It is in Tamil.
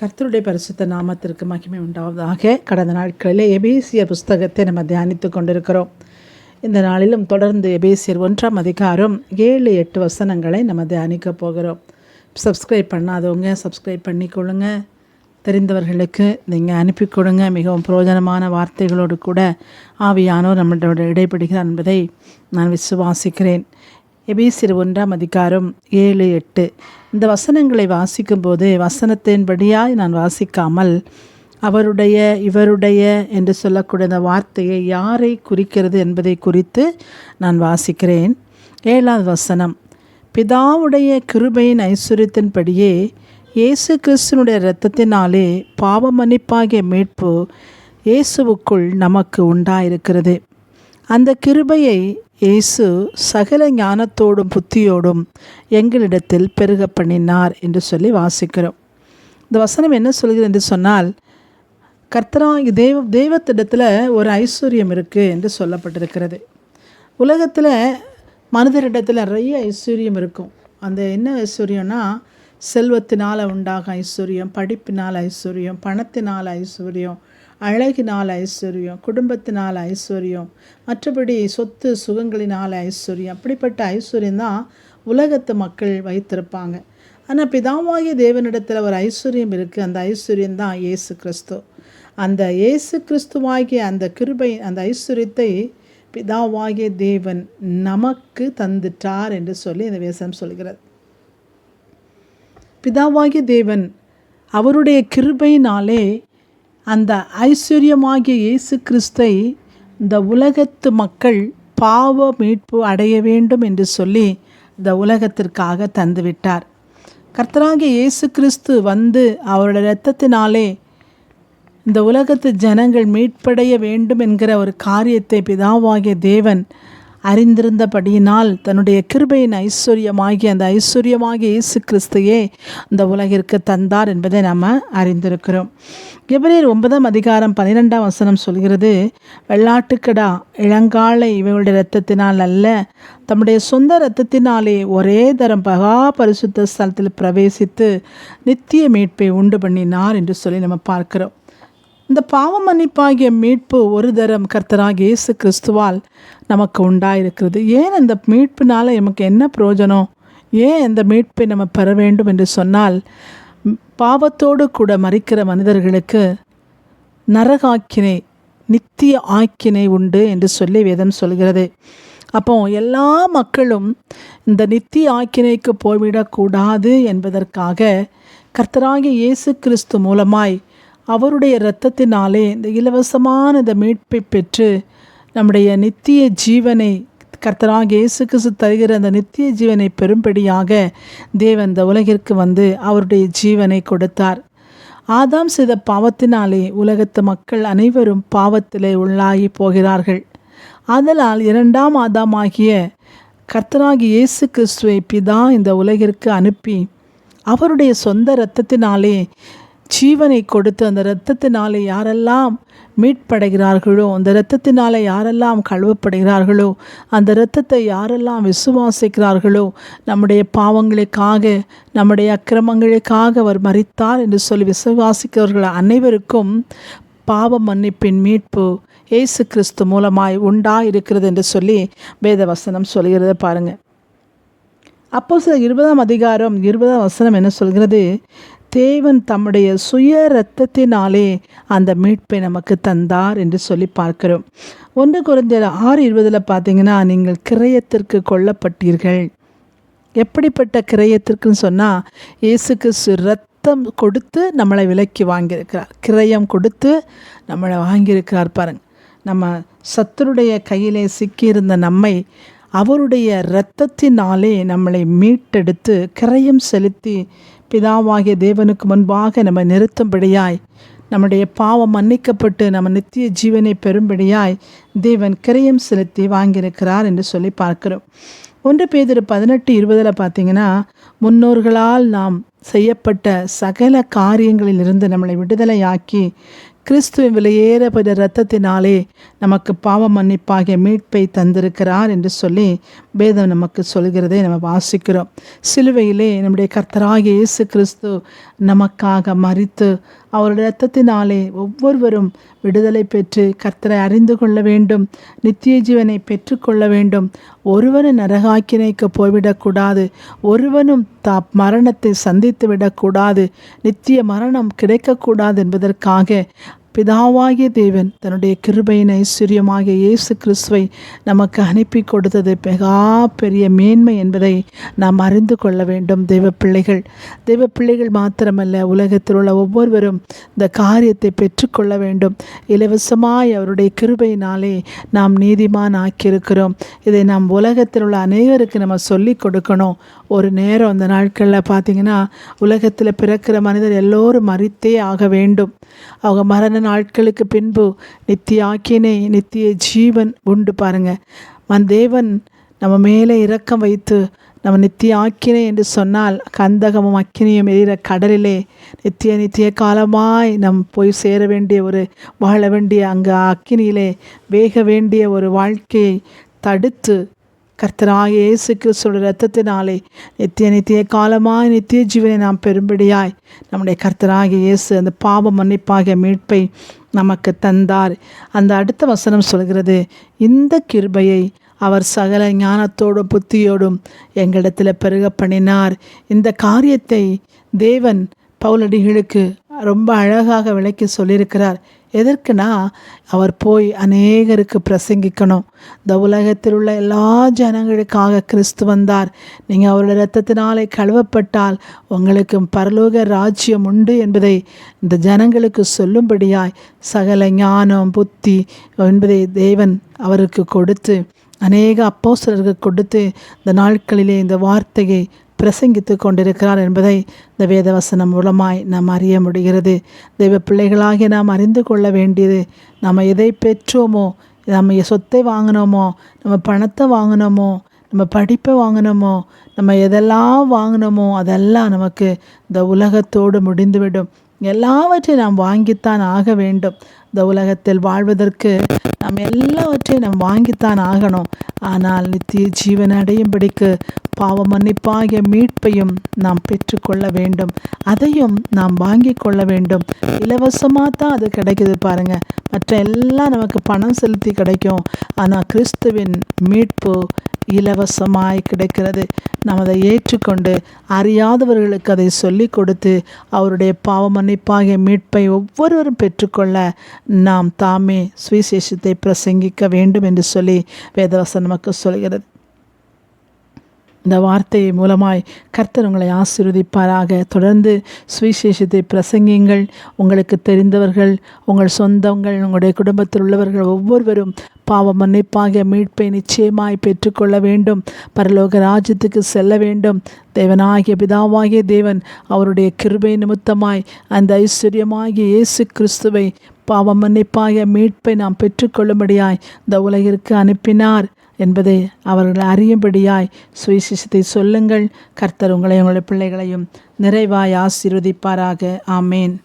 கர்த்தருடைய பரிசுத்த நாமத்திற்கு மகிமை உண்டாவதாக கடந்த நாட்களில் எபேசிய புஸ்தகத்தை நம்ம தியானித்து கொண்டிருக்கிறோம். இந்த நாளிலும் தொடர்ந்து எபேசியர் ஒன்றாம் அதிகாரம் ஏழு எட்டு வசனங்களை நம்ம தியானிக்க போகிறோம். சப்ஸ்கிரைப் பண்ணாதவங்க சப்ஸ்கிரைப் பண்ணிக்கொள்ளுங்க. தெரிந்தவர்களுக்கு நீங்கள் அனுப்பி கொடுங்க. மிகவும் பிரயோஜனமான வார்த்தைகளோடு கூட ஆவியானோர் நம்மளோட இடைப்படுகிறார் என்பதை நான் விசுவாசிக்கிறேன். எபேசியர் ஒன்றாம் அதிகாரம் ஏழு எட்டு. இந்த வசனங்களை வாசிக்கும்போது வசனத்தின்படியாய் நான் வாசிக்காமல் அவருடைய இவருடைய என்று சொல்லக்கூடிய அந்த வார்த்தையை யாரை குறிக்கிறது என்பதை குறித்து நான் வாசிக்கிறேன். ஏழாவது வசனம் பிதாவுடைய கிருபையின் ஐஸ்வர்யத்தின்படியே இயேசு கிறிஸ்துனுடைய இரத்தத்தினாலே பாவ மன்னிப்பாகிய மீட்பு இயேசுவுக்குள் நமக்கு உண்டாயிருக்கிறது. அந்த கிருபையை இயேசு சகல ஞானத்தோடும் புத்தியோடும் எங்களிடத்தில் பெருக பண்ணினார் என்று சொல்லி வாசிக்கிறோம். இந்த வசனம் என்ன சொல்கிறது என்று சொன்னால் கர்த்தரா தெய்வ தெய்வத்திடத்தில் ஒரு ஐஸ்வர்யம் இருக்குது என்று சொல்லப்பட்டிருக்கிறது. உலகத்தில் மனிதரிடத்தில் நிறைய ஐஸ்வர்யம் இருக்கும். அந்த என்ன ஐஸ்வர்யம்னா செல்வத்தினால் உண்டாகும் ஐஸ்வர்யம் படிப்பினால் ஐஸ்வர்யம் பணத்தினால் ஐஸ்வர்யம் அழகினால் ஐஸ்வர்யம் குடும்பத்தினால் ஐஸ்வர்யம் மற்றபடி சொத்து சுகங்களினால் ஐஸ்வர்யம். அப்படிப்பட்ட ஐஸ்வர்யம் தான் உலகத்து மக்கள் வைத்திருப்பாங்க. ஆனால் பிதாவாகிய தேவனிடத்தில் ஒரு ஐஸ்வர்யம் இருக்குது அந்த ஐஸ்வர்யம் தான் இயேசு கிறிஸ்து. அந்த இயேசு கிறிஸ்துவாகிய அந்த கிருபை அந்த ஐஸ்வர்யத்தை பிதாவாகிய தேவன் நமக்கு தந்துட்டார் என்று சொல்லி இந்த வேசம் சொல்கிறது. பிதாவாகிய தேவன் அவருடைய கிருபையினாலே அந்த ஐஸ்வர்யமாகிய இயேசு கிறிஸ்தை இந்த உலகத்து மக்கள் பாவ மீட்பு அடைய வேண்டும் என்று சொல்லி இந்த உலகத்திற்காக தந்துவிட்டார். கர்த்தராகிய இயேசு கிறிஸ்து வந்து அவருடைய இரத்தத்தினாலே இந்த உலகத்து ஜனங்கள் மீட்படைய வேண்டும் என்கிற ஒரு காரியத்தை பிதாவாகிய தேவன் அறிந்திருந்தபடியினால் தன்னுடைய கிருபையின் ஐஸ்வர்யமாகி அந்த ஐஸ்வர்யமாகிய இயேசு கிறிஸ்தையே இந்த உலகிற்கு தந்தார் என்பதை நாம் அறிந்திருக்கிறோம். எபிரேர் ஒன்பதாம் அதிகாரம் பன்னிரெண்டாம் வசனம் சொல்கிறது வெள்ளாட்டுக்கடா இளங்காலை இவர்களுடைய இரத்தத்தினால் அல்ல தம்முடைய சொந்த இரத்தத்தினாலே ஒரே தரம் பகா பரிசுத்த ஸ்தலத்தில் பிரவேசித்து நித்திய மீட்பை உண்டு பண்ணினார் என்று சொல்லி நம்ம பார்க்கிறோம். இந்த பாவ மன்னிப்பாகிய மீட்பு ஒரு தரம் கர்த்தராக இயேசு கிறிஸ்துவால் நமக்கு உண்டாயிருக்கிறது. ஏன் அந்த மீட்பினால் நமக்கு என்ன பிரயோஜனம்? ஏன் அந்த மீட்பை நம்ம பெற வேண்டும் என்று சொன்னால் பாவத்தோடு கூட மறிக்கிற மனிதர்களுக்கு நரகாக்கினை நித்திய ஆக்கினை உண்டு என்று சொல்லி வேதம் சொல்கிறது. அப்போ எல்லா மக்களும் இந்த நித்திய ஆக்கினைக்கு போய்விடக்கூடாது என்பதற்காக கர்த்தராகிய இயேசு கிறிஸ்து மூலமாய் அவருடைய இரத்தத்தினாலே இந்த இலவசமான இந்த மீட்பை பெற்று நம்முடைய நித்திய ஜீவனை கர்த்தராக இயேசு கிறிஸ்து தருகிற அந்த நித்திய ஜீவனை பெரும்படியாக தேவன் இந்த உலகிற்கு வந்து அவருடைய ஜீவனை கொடுத்தார். ஆதாம் செய்த பாவத்தினாலே உலகத்து மக்கள் அனைவரும் பாவத்திலே உள்ளாகி போகிறார்கள். அதனால் இரண்டாம் ஆதாமாகிய கர்த்தராகி இயேசு கிறிஸ்துவை பிதா இந்த உலகிற்கு அனுப்பி அவருடைய சொந்த இரத்தத்தினாலே ஜீவனை கொடுத்து அந்த இரத்தத்தினாலே யாரெல்லாம் மீட்படைகிறார்களோ அந்த இரத்தத்தினாலே யாரெல்லாம் கழுவப்படுகிறார்களோ அந்த இரத்தத்தை யாரெல்லாம் விசுவாசிக்கிறார்களோ நம்முடைய பாவங்களுக்காக நம்முடைய அக்கிரமங்களுக்காக அவர் மறித்தார் என்று சொல்லி விசுவாசிக்கிறவர்கள் அனைவருக்கும் பாவ மன்னிப்பின் மீட்பு இயேசு கிறிஸ்து மூலமாய் உண்டா இருக்கிறது என்று சொல்லி வேதவசனம் சொல்கிறத பாருங்கள் அப்போ சில இருபதாம் அதிகாரம் இருபதாம் வசனம் என்ன சொல்கிறது? தேவன் தம்முடைய சுய இரத்தத்தினாலே அந்த மீட்பை நமக்கு தந்தார் என்று சொல்லி பார்க்கிறோம். ஒன்று குறைந்த ஆறு இருபதில் பார்த்தீங்கன்னா நீங்கள் கிரயத்திற்கு கொல்லப்பட்டீர்கள். எப்படிப்பட்ட கிரயத்திற்குன்னு சொன்னால் இயேசுக்கு ரத்தம் கொடுத்து நம்மளை விலக்கி வாங்கியிருக்கிறார். கிரயம் கொடுத்து நம்மளை வாங்கியிருக்கிறார் பாருங்க. நம்ம சத்துருடைய கையிலே சிக்கியிருந்த நம்மை அவருடைய இரத்தத்தினாலே நம்மளை மீட்டெடுத்து கிரயம் செலுத்தி பிதாவாகிய தேவனுக்கு முன்பாக நம்ம நிறுத்தும்படியாய். நம்முடைய பாவம் மன்னிக்கப்பட்டு நம்ம நித்திய ஜீவனை பெறும்படியாய் தேவன் கிரயம் செலுத்தி வாங்கியிருக்கிறார் என்று சொல்லி பார்க்கிறோம். ஒன்று பேதிரு பதினெட்டு இருபதில் பார்த்தீங்கன்னா முன்னோர்களால் நாம் செய்யப்பட்ட சகல காரியங்களிலிருந்து நம்மளை விடுதலையாக்கி கிறிஸ்துவின் விலையேறப்பட்ட இரத்தத்தினாலே நமக்கு பாவ மன்னிப்பாகிய மீட்பை தந்திருக்கிறார் என்று சொல்லி வேதம் நமக்கு சொல்கிறதை நம்ம வாசிக்கிறோம். சிலுவையிலே நம்முடைய கர்த்தராகிய இயேசு கிறிஸ்து நமக்காக மறித்து அவருடைய இரத்தத்தினாலே ஒவ்வொருவரும் விடுதலை பெற்று கர்த்தரை அறிந்து கொள்ள வேண்டும் நித்திய ஜீவனை பெற்றுக்கொள்ள வேண்டும். ஒருவனும் நரகாக்கினைக்கு போய்விடக்கூடாது ஒருவனும் தா மரணத்தை சந்தித்து விடக்கூடாது நித்திய மரணம் கிடைக்கக்கூடாது என்பதற்காக பிதாவாகிய தேவன் தன்னுடைய கிருபையின் ஐஸ்வர்யமாகிய இயேசு கிறிஸ்துவை நமக்கு அனுப்பி கொடுத்தது மிகா பெரிய மேன்மை என்பதை நாம் அறிந்து கொள்ள வேண்டும். தெய்வ பிள்ளைகள் தெய்வ பிள்ளைகள் மாத்திரமல்ல உலகத்தில் உள்ள ஒவ்வொருவரும் இந்த காரியத்தை பெற்றுக்கொள்ள வேண்டும். இலவசமாய் அவருடைய கிருபையினாலே நாம் நீதிமான் ஆக்கியிருக்கிறோம் இதை நாம் உலகத்தில் உள்ள அநேகருக்கு நம்ம சொல்லிக் கொடுக்கணும். ஒரு நேரம் அந்த நாட்களில் பார்த்தீங்கன்னா உலகத்தில் பிறக்கிற மனிதர் எல்லோரும் மறித்தே ஆக வேண்டும். அவங்க மரண நாட்களுக்கு பின்பு நித்திய ஆக்கினை நித்திய ஜீவன் உண்டு பாருங்க. மன் தேவன் நம்ம மேலே இரக்கம் வைத்து நம்ம நித்திய ஆக்கினை என்று சொன்னால் கந்தகமும் அக்கினியும் எரிகிற கடலிலே நித்திய நித்திய காலமாய் நம் போய் சேர வேண்டிய ஒரு வாழ வேண்டிய அங்கே அக்கினியிலே வேக வேண்டிய ஒரு வாழ்க்கையை தடுத்து கர்த்தராக இயேசு கிறிஸ்துவோட ரத்தத்தினாலே நித்திய நித்திய காலமாய் நித்திய ஜீவனை நாம் பெரும்படியாய் நம்முடைய கர்த்தராக இயேசு அந்த பாவ மன்னிப்பாகிய மீட்பை நமக்கு தந்தார். அந்த அடுத்த வசனம் சொல்கிறது இந்த கிருபையை அவர் சகல ஞானத்தோடும் புத்தியோடும் எங்களிடத்தில் பெருக பண்ணினார். இந்த காரியத்தை தேவன் பவுலடிகளுக்கு ரொம்ப அழகாக விளக்கி சொல்லியிருக்கிறார். எதற்குனா அவர் போய் அநேகருக்கு பிரசங்கிக்கணும். இந்த உலகத்தில் உள்ள எல்லா ஜனங்களுக்காக கிறிஸ்து வந்தார். நீங்கள் அவருடைய ரத்தத்தினாலே கழுவப்பட்டால் உங்களுக்கு பரலோக ராஜ்யம் உண்டு என்பதை இந்த ஜனங்களுக்கு சொல்லும்படியாய் சகல ஞானம் புத்தி என்பதை தேவன் அவருக்கு கொடுத்து அநேக அப்போஸ்தலருக்கு கொடுத்து இந்த நாட்களிலே இந்த வார்த்தையை பிரசங்கித்து கொண்டிருக்கிறார் என்பதை இந்த வேதவசனம் மூலமாய் நாம் அறிய முடிகிறது. தெய்வ பிள்ளைகளாகிய நாம் அறிந்து கொள்ள வேண்டியது நம்ம எதை பெற்றோமோ நம்ம சொத்தை வாங்கினோமோ நம்ம பணத்தை வாங்கினோமோ நம்ம படிப்பை வாங்கினோமோ நம்ம எதெல்லாம் வாங்கினோமோ அதெல்லாம் நமக்கு இந்த உலகத்தோடு முடிந்துவிடும். எல்லாவற்றையும் நாம் வாங்கித்தான் ஆக வேண்டும். இந்த உலகத்தில் வாழ்வதற்கு நாம் எல்லாவற்றையும் நாம் வாங்கித்தான் ஆகணும். ஆனால் நித்திய ஜீவன் அடையும்படிக்கு பாவ மன்னிப்பாகிய மீட்பையும் நாம் பெற்றுக்கொள்ள வேண்டும். அதையும் நாம் வாங்கி கொள்ள வேண்டும். இலவசமாக தான் அது கிடைக்குது பாருங்கள் மற்ற எல்லாம் நமக்கு பணம் செலுத்தி கிடைக்கும். ஆனால் கிறிஸ்துவின் மீட்பு இலவசமாய் கிடைக்கிறது. நாம் அதை ஏற்றுக்கொண்டு அறியாதவர்களுக்கு அதை சொல்லிக் கொடுத்து அவருடைய பாவ மன்னிப்பாகிய மீட்பை ஒவ்வொருவரும் பெற்றுக்கொள்ள நாம் தாமே சுவிசேஷத்தை பிரசங்கிக்க வேண்டும் என்று சொல்லி வேதவசன் நமக்கு சொல்கிறது. இந்த வார்த்தை மூலமாய் கர்த்தர் உங்களை ஆசீர்வதிப்பாராக. தொடர்ந்து சுவிசேஷத்தை பிரசங்கிங்கள் உங்களுக்கு தெரிந்தவர்கள் உங்கள் சொந்தங்கள் உங்களுடைய குடும்பத்தில் உள்ளவர்கள் ஒவ்வொருவரும் பாவ மன்னிப்பாக மீட்பை நிச்சயமாய் பெற்றுக்கொள்ள வேண்டும். பரலோக ராஜ்யத்துக்கு செல்ல வேண்டும். தேவனாகிய பிதாவாகிய தேவன் அவருடைய கிருபை நிமித்தமாய் அந்த ஐஸ்வர்யமாகிய இயேசு கிறிஸ்துவை பாவ மன்னிப்பாக மீட்பை நாம் பெற்றுக்கொள்ளும்படியாய் இந்த உலகிற்கு அனுப்பினார். என்பதை அவர்கள் அறியும்படியாய் சுவிசேஷத்தை சொல்லுங்கள். கர்த்தர் உங்களை உங்களுடைய பிள்ளைகளையும் நிறைவாய் ஆசீர்வதிப்பாராக. ஆமேன்.